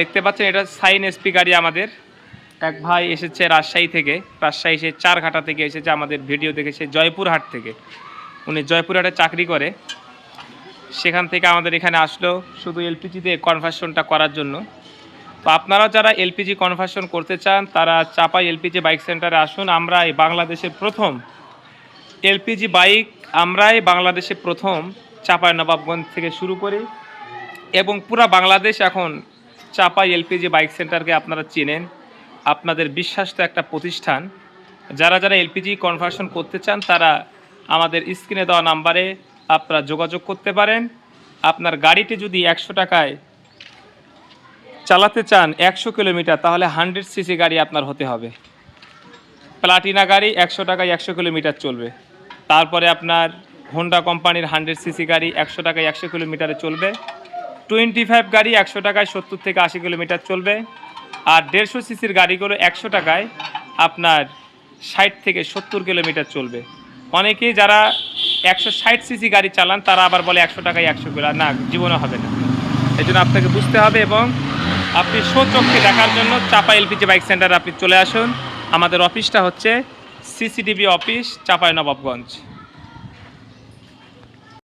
দেখতে পাচ্ছেন, এটা সাইন এসপি গাড়ি আমাদের। এক ভাই এসেছে রাজশাহী থেকে, রাজশাহী এসে চারঘাটা থেকে এসেছে আমাদের ভিডিও দেখেছে জয়পুরহাট থেকে। উনি জয়পুরহাটে চাকরি করে। সেখান থেকে আমাদের এখানে আসলো শুধু এলপিজিতে কনভার্সনটা করার জন্য। তো আপনারা যারা এলপিজি কনভার্সন করতে চান, তারা চাপাই এলপিজি বাইক সেন্টারে আসুন। আমরা এই বাংলাদেশের প্রথম এলপিজি বাইক আমরাই বাংলাদেশে প্রথম চাপাই নবাবগঞ্জ থেকে শুরু করি। এবং পুরা বাংলাদেশ এখন চাপাই এলপিজি বাইক সেন্টারকে আপনারা চেনেন। আপনাদের বিশ্বাস্ত একটা প্রতিষ্ঠান। যারা যারা এলপিজি কনভার্সন করতে চান, তারা আমাদের স্ক্রিনে দেওয়া নাম্বারে আপনারা যোগাযোগ করতে পারেন। আপনার গাড়িটি যদি একশো টাকায় চালাতে চান, একশো কিলোমিটার, তাহলে হান্ড্রেড সিসি গাড়ি আপনার হতে হবে। প্লাটিনা গাড়ি একশো টাকায় একশো কিলোমিটার চলবে। তারপরে আপনার হোন্ডা কোম্পানির হান্ড্রেড সিসি গাড়ি একশো টাকায় একশো কিলোমিটারে চলবে। টোয়েন্টি ফাইভ গাড়ি একশো টাকায় সত্তর থেকে আশি কিলোমিটার চলবে আর দেড়শো সিসির গাড়িগুলো একশো টাকায় আপনার ষাট থেকে সত্তর কিলোমিটার চলবে। অনেকেই যারা একশো ষাট সিসি গাড়ি চালান, তারা আবার বলে একশো টাকায় একশো কিলো। না, জীবনে হবে না। এই জন্য আপনাকে বুঝতে হবে এবং আপনি সচক্ষে দেখার জন্য চাপা এলপিজি বাইক সেন্টারে আপনি চলে আসুন। আমাদের অফিসটা হচ্ছে সিসিটিভি অফিস চাপাই নবাবগঞ্জ